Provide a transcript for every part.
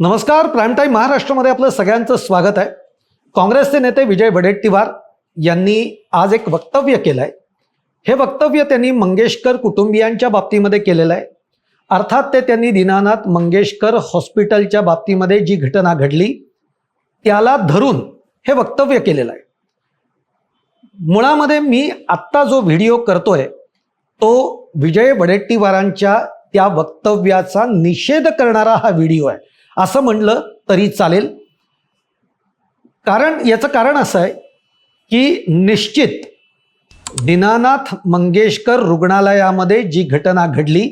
नमस्कार prime time महाराष्ट्रामध्ये आपलं सगळ्यांचं स्वागत आहे. काँग्रेसचे नेते विजय वडेट्टीवार यांनी आज एक वक्तव्य केलं आहे हे वक्तव्य त्यांनी मंगेशकर कुटुंबियांच्या बाबतीमध्ये केलेलं आहे. अर्थात ते त्यांनी दीनानाथ मंगेशकर हॉस्पिटलच्या बाबतीमध्ये जी घटना घडली त्याला धरून हे वक्तव्य केलेलं आहे. मुळामध्ये मी आत्ता जो व्हिडिओ करतोय तो विजय वडेट्टीवारांच्या त्या वक्तव्याचा निषेध करणारा हा व्हिडिओ आहे. असं म्हणलं तरी चालेल. कारण याचं कारण असं आहे की निश्चित दीनानाथ मंगेशकर रुग्णालयामध्ये जी घटना घडली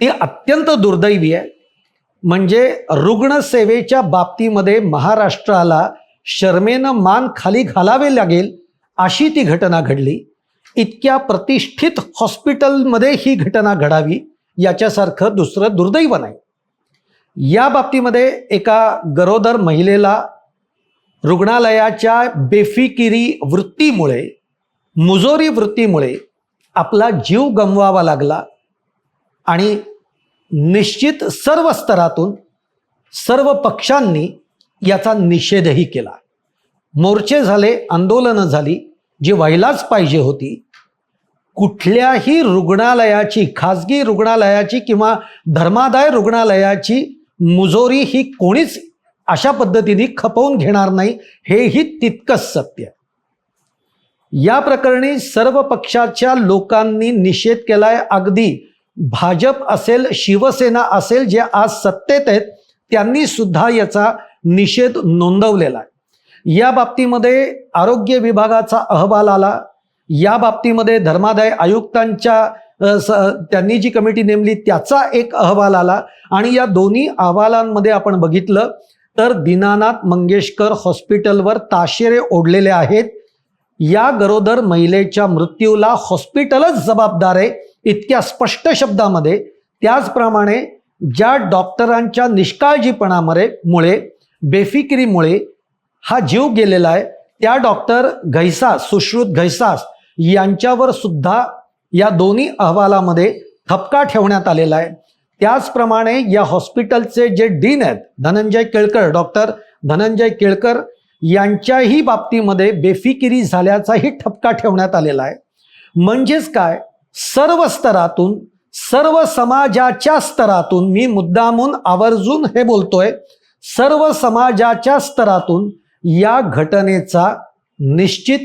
ती अत्यंत दुर्दैवी आहे. म्हणजे रुग्णसेवेच्या बाबतीमध्ये महाराष्ट्राला शर्मेनं मान खाली घालावे लागेल अशी ती घटना घडली. इतक्या प्रतिष्ठित हॉस्पिटलमध्ये ही घटना घडावी याच्यासारखं दुसरं दुर्दैव नाही. या बाबतीमध्ये एका गरोदर महिलेला रुग्णालयाच्या बेफिकिरी वृत्तीमुळे मुजोरी वृत्तीमुळे आपला जीव गमवावा लागला आणि निश्चित सर्व स्तरातून सर्व पक्षांनी याचा निषेधही केला. मोर्चे झाले आंदोलनं झाली जी व्हायलाच पाहिजे होती. कुठल्याही रुग्णालयाची खाजगी रुग्णालयाची किंवा धर्मादाय रुग्णालयाची मुजोरी ही कोणीच अशा पद्धतीने खपवून घेणार नाही हेही तितकंच सत्य. या प्रकरणी सर्व पक्षाच्या लोकांनी निषेध केलाय. अगदी भाजप असेल शिवसेना असेल जे आज सत्तेत आहेत त्यांनी सुद्धा याचा निषेध नोंदवलेला आहे. या बाबतीमध्ये आरोग्य विभागाचा अहवाल आला. या बाबतीमध्ये धर्मादाय आयुक्तांच्या त्यांनी जी कमिटी नेमली त्याचा एक अहवाल आला आणि या दोन्ही अहवालांमध्ये आपण बघितलं तर दीनानाथ मंगेशकर हॉस्पिटलवर ताशेरे ओढलेले आहेत. या गरोदर महिलेच्या मृत्यूला हॉस्पिटलच जबाबदार आहे इतक्या स्पष्ट शब्दामध्ये. त्याचप्रमाणे ज्या डॉक्टरांच्या निष्काळजीपणामुळे मुळे बेफिकिरीमुळे हा जीव गेलेला आहे त्या डॉक्टर घैसास सुश्रुत घैसास यांच्यावर सुद्धा या दोन्ही अहवालामध्ये ठपका ठेवण्यात आलेला आहे. त्याचप्रमाणे या हॉस्पिटलचे जे डीन आहेत धनंजय केळकर डॉक्टर धनंजय केळकर यांच्याही बाबतीमध्ये बेफिकिरी झाल्याचाही ठपका ठेवण्यात आलेला आहे. म्हणजेच काय? सर्व स्तरातून सर्व समाजाच्या स्तरातून मी मुद्दामून आवर्जून हे बोलतोय सर्व समाजाच्या स्तरातून या घटनेचा निश्चित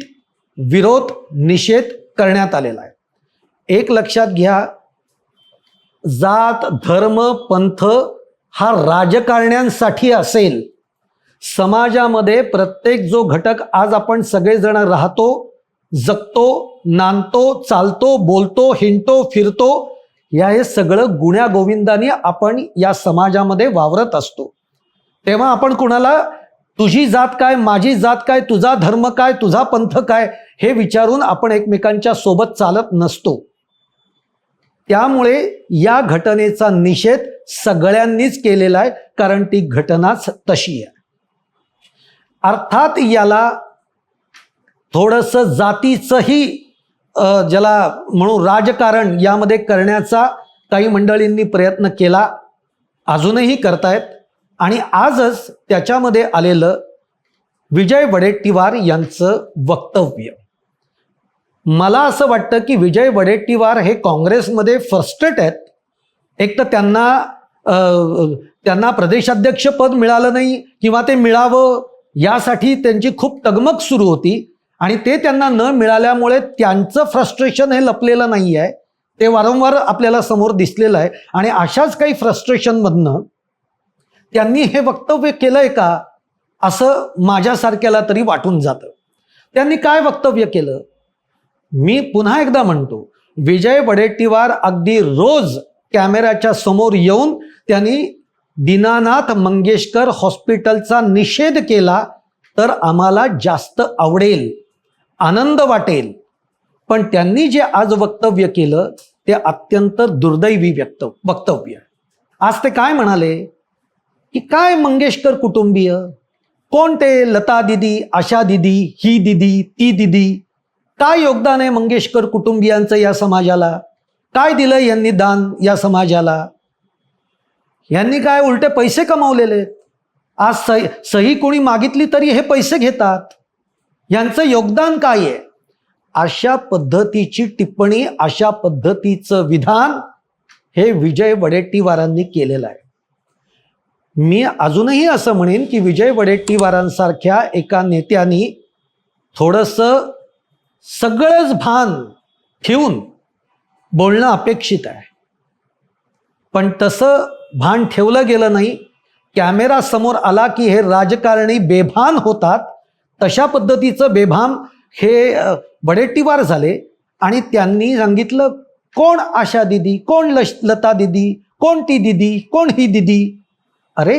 विरोध निषेध करण्यात आलेला आहे. एक लक्षात घ्या जात धर्म पंथ हा राजकारण्यांसाठी असेल. समाजामध्ये प्रत्येक जो घटक आज आपण सगळेजण राहतो जगतो नांदतो चालतो बोलतो हिंडतो फिरतो या हे सगळं गुण्या गोविंदाने आपण या समाजामध्ये वावरत असतो. तेव्हा आपण कुणाला तुझी जात काय माझी जात काय तुझा धर्म काय तुझा पंथ काय हे विचारून आपण एकमेकांच्या सोबत चालत नसतो. त्यामुळे या घटनेचा निषेध सगळ्यांनीच केलेला आहे कारण ती घटनाच तशी आहे. अर्थात याला थोडंसं जातीचंही ज्याला म्हणू राजकारण यामध्ये करण्याचा काही मंडळींनी प्रयत्न केला अजूनही करतायत. आणि आजच त्याच्यामध्ये आलेलं विजय वडेट्टीवार यांचं वक्तव्य. मला असं वाटतं की विजय वडेट्टीवार हे काँग्रेसमध्ये फ्रस्ट्रेट आहेत. एक तर त्यांना त्यांना प्रदेशाध्यक्ष पद मिळालं नाही किंवा ते मिळावं यासाठी त्यांची खूप तगमग सुरू होती आणि ते त्यांना न मिळाल्यामुळे त्यांचं फ्रस्ट्रेशन हे लपलेलं नाही आहे. ते वारंवार आपल्याला समोर दिसलेलं आहे आणि अशाच काही फ्रस्ट्रेशनमधनं त्यांनी हे वक्तव्य केलंय का असं माझ्यासारख्याला तरी वाटून जातं. त्यांनी काय वक्तव्य केलं? मी पुन्हा एकदा म्हणतो विजय वडेट्टीवार अगदी रोज कॅमेऱ्याच्या समोर येऊन त्यांनी दीनानाथ मंगेशकर हॉस्पिटलचा निषेध केला तर आम्हाला जास्त आवडेल आनंद वाटेल. पण त्यांनी जे आज वक्तव्य केलं ते अत्यंत दुर्दैवी व्यक्त वक्तव्य आज ते काय म्हणाले? की काय मंगेशकर कुटुंबीय? कोण ते? लता दिदी आशा दिदी ही दिदी ती दिदी? काय योगदान आहे मंगेशकर कुटुंबियांचं या समाजाला? काय दिलं यांनी दान या समाजाला? यांनी काय उलटे पैसे कमावलेले आहेत? आज सही सही कोणी मागितली तरी हे पैसे घेतात. यांचं योगदान काय आहे? अशा पद्धतीची टिप्पणी अशा पद्धतीचं विधान हे विजय वडेट्टीवारांनी केलेलं आहे. मी अजूनही असं म्हणेन की विजय वडेट्टीवारांसारख्या एका नेत्यांनी थोडंसं सगळंच भान ठेवून बोलणं अपेक्षित आहे. पण तसं भान ठेवलं गेलं नाही. कॅमेरा समोर आला की हे राजकारणी बेभान होतात. तशा पद्धतीचं बेभान हे बडेट्टीवार झाले आणि त्यांनी सांगितलं कोण आशा दिदी? कोण लश लता दिदी? कोण ती दिदी? कोण ही दिदी? अरे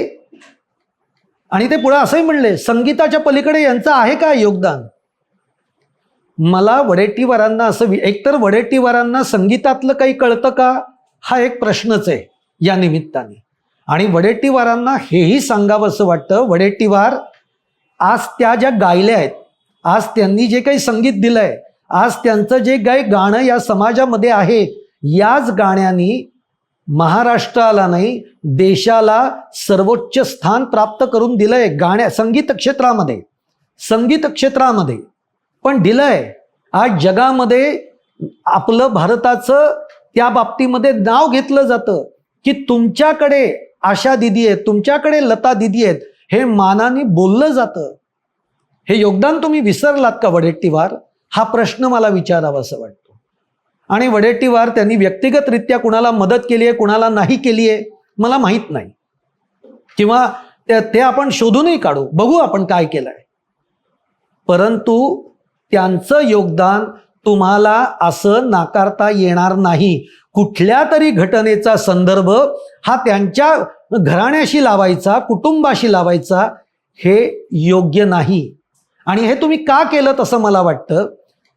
आणि ते पुढे असंही म्हणले संगीताच्या पलीकडे यांचं आहे का योगदान? मला वडेट्टीवारांना असं एकतर वडेट्टीवारांना संगीतातलं काही कळतं का? हा एक प्रश्नच आहे या निमित्ताने. आणि वडेट्टीवारांना हेही सांगावं असं वाटतं वडेट्टीवार आज त्या ज्या गायल्या आहेत आज त्यांनी जे काही संगीत दिलंय आज त्यांचं जे काही गाणं या समाजामध्ये आहे याच गाण्यानी महाराष्ट्राला नाही देशाला सर्वोच्च स्थान प्राप्त करून दिलंय गाण्या संगीत क्षेत्रामध्ये. संगीत क्षेत्रामध्ये. पण दिलंय. आज जगामध्ये आपलं भारताचं त्या बाबतीमध्ये नाव घेतलं जातं की तुमच्याकडे आशा दिदी आहेत तुमच्याकडे लता दिदी आहेत हे मानाने बोललं जातं. हे योगदान तुम्ही विसरलात का वडेट्टीवार हा प्रश्न मला विचारावा असं वाटतो. आणि वडेट्टीवार त्यांनी व्यक्तिगतरित्या कुणाला मदत केली आहे कुणाला नाही केली आहे मला माहीत नाही. किंवा ते ते आपण शोधूनही काढू बघू आपण काय केलंय. परंतु त्यांचं योगदान तुम्हाला असं नाकारता येणार नाही. कुठल्या तरी घटनेचा संदर्भ हा त्यांच्या घराण्याशी लावायचा कुटुंबाशी लावायचा हे योग्य नाही. आणि हे तुम्ही का केलं तसं मला वाटतं?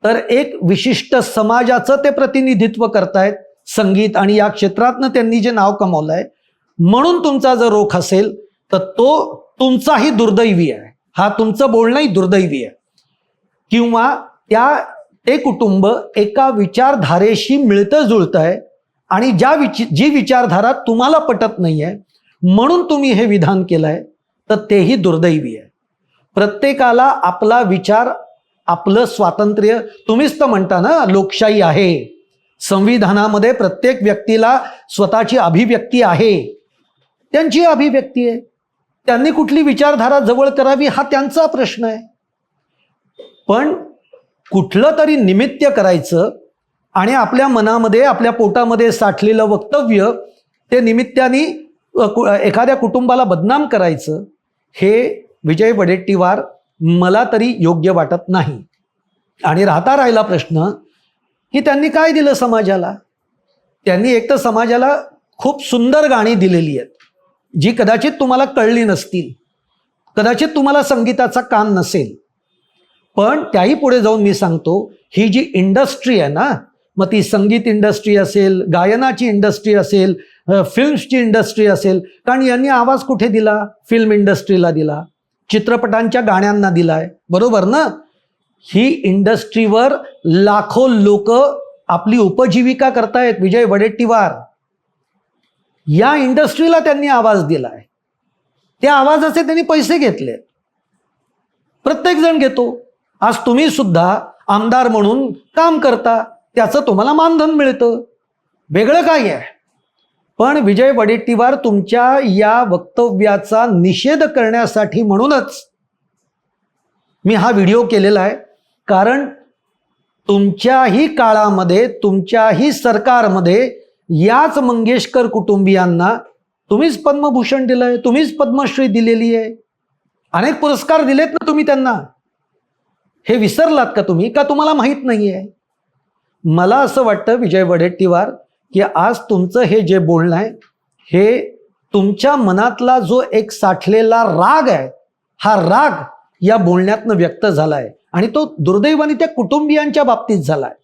तर एक विशिष्ट समाजाचं ते प्रतिनिधित्व करतायत संगीत आणि या क्षेत्रातनं त्यांनी जे नाव कमावलंय. म्हणून तुमचा जर रोख असेल तर तो तुमचाही दुर्दैवी आहे. हा तुमचं बोलणंही दुर्दैवी आहे. किंवा त्या ते कुटुंब एका विचारधारेशी मिळतं जुळतं आहे आणि ज्या विच जी विचारधारा तुम्हाला पटत नाही आहे म्हणून तुम्ही हे विधान केलं आहे तर तेही दुर्दैवी आहे. प्रत्येकाला आपला विचार आपलं स्वातंत्र्य तुम्हीच तर म्हणता ना लोकशाही आहे. संविधानामध्ये प्रत्येक व्यक्तीला स्वतःची अभिव्यक्ती आहे. त्यांची अभिव्यक्ती आहे. त्यांनी कुठली विचारधारा जवळ करावी हा त्यांचा प्रश्न आहे. पण कुठलं तरी निमित्त करायचं आणि आपल्या मनामध्ये आपल्या पोटामध्ये साठलेलं वक्तव्य ते निमित्ताने कु- एखाद्या कुटुंबाला बदनाम करायचं हे विजय वडेट्टीवार मला तरी योग्य वाटत नाही. आणि राहता राहिला प्रश्न की त्यांनी काय दिलं समाजाला? त्यांनी एक तर समाजाला खूप सुंदर गाणी दिलेली आहेत जी कदाचित तुम्हाला कळली नसतील कदाचित तुम्हाला संगीताचा कान नसेल. पण त्याही पुढे जाऊन मी सांगतो ही जी इंडस्ट्री आहे ना मग ती संगीत इंडस्ट्री असेल गायनाची इंडस्ट्री असेल फिल्म्सची इंडस्ट्री असेल कारण यांनी आवाज कुठे दिला? फिल्म इंडस्ट्रीला दिला. चित्रपटांच्या गाण्यांना दिलाय. बरोबर ना? ही इंडस्ट्रीवर लाखो लोक आपली उपजीविका करतायत. विजय वडेट्टीवार. या इंडस्ट्रीला त्यांनी आवाज दिलाय. त्या आवाजाचे त्यांनी पैसे घेतले प्रत्येक जण घेतो. आज तुम्ही सुद्धा आमदार म्हणून काम करता त्याचं तुम्हाला मानधन मिळतं. वेगळं काय आहे. पण विजय वडेट्टीवार तुमच्या या वक्तव्याचा निषेध करण्यासाठी म्हणूनच मी हा व्हिडिओ केलेला आहे. कारण तुमच्याही काळामध्ये तुमच्याही सरकारमध्ये याच मंगेशकर कुटुंबियांना तुम्हीच पद्मभूषण दिलंय तुम्हीच पद्मश्री दिलेली आहे. अनेक पुरस्कार दिलेत ना तुम्ही त्यांना? हे विसरलात का तुम्ही? का तुम्हाला माहीत नाही आहे मला असं वाटतं विजय वडेट्टीवार की आज तुमचं हे जे बोलणं आहे हे तुमच्या मनातला जो एक साठलेला राग आहे हा राग या बोलण्यातनं व्यक्त झाला आहे आणि तो दुर्दैवाने त्या कुटुंबियांच्या बाबतीत झाला आहे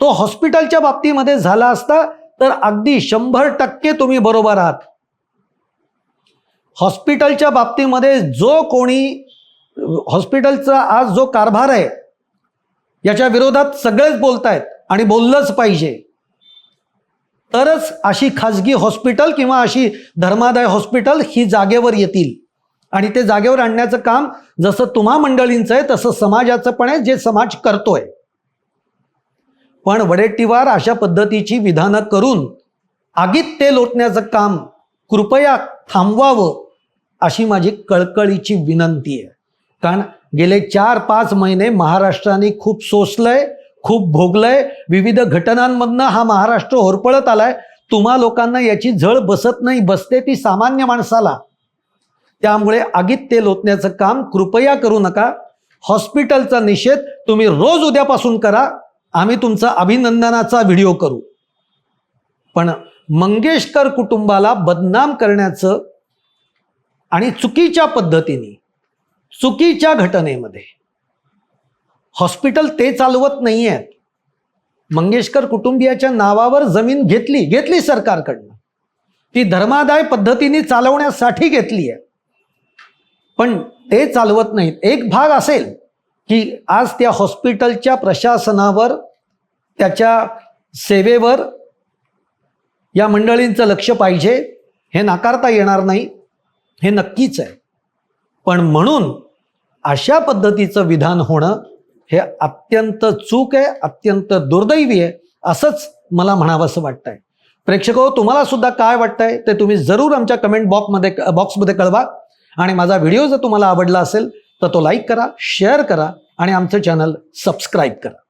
तो हॉस्पिटलच्या बाबतीमध्ये झाला असता तर अगदी शंभर टक्के तुम्ही बरोबर आहात. हॉस्पिटलच्या बाबतीमध्ये जो कोणी हॉस्पिटलचा आज जो कारभार आहे याच्या विरोधात सगळेच बोलतायत आणि बोललंच पाहिजे. तरच अशी खाजगी हॉस्पिटल किंवा अशी धर्मादाय हॉस्पिटल ही जागेवर येतील. आणि ते जागेवर आणण्याचं काम जसं तुम्हा मंडळींचं आहे तसं समाजाचं पण आहे जे समाज करतोय. पण वडेट्टीवार अशा पद्धतीची विधानं करून आगीत ते लोटण्याचं काम कृपया थांबवावं अशी माझी कळकळीची विनंती आहे. कारण गेले चार पाच महिने महाराष्ट्राने खूप सोसलंय खूप भोगलंय. विविध घटनांमधनं हा महाराष्ट्र होरपळत आलाय. तुम्हा लोकांना याची झळ बसत नाही बसते ती सामान्य माणसाला. त्यामुळे आगीत तेल ओतण्याचं काम कृपया करू नका. हॉस्पिटलचा निषेध तुम्ही रोज उद्यापासून करा. आम्ही तुमचा अभिनंदनाचा व्हिडिओ करू. पण मंगेशकर कुटुंबाला बदनाम करण्याचं आणि चुकीच्या पद्धतीने चुकीच्या घटनेमध्ये. हॉस्पिटल ते चालवत नाही आहेत मंगेशकर कुटुंबियाच्या नावावर जमीन घेतली घेतली सरकारकडनं. ती धर्मादाय पद्धतीने चालवण्यासाठी घेतली आहे. पण ते चालवत नाहीत. एक भाग असेल की आज त्या हॉस्पिटलच्या प्रशासनावर त्याच्या सेवेवर या मंडळींचं लक्ष पाहिजे हे नाकारता येणार नाही हे नक्कीच आहे. पण म्हणून अशा पद्धतीचं विधान होणं हे अत्यंत चूक आहे अत्यंत दुर्दैवी आहे असंच मला म्हणावंसं वाटतंय. प्रेक्षक हो तुम्हाला सुद्धा काय वाटतंय ते तुम्ही जरूर आमच्या कमेंट बॉक्समध्ये बॉक्समध्ये कळवा. आणि माझा व्हिडिओ जर तुम्हाला आवडला असेल तर तो लाईक करा शेअर करा आणि आमचं चॅनल सबस्क्राईब करा.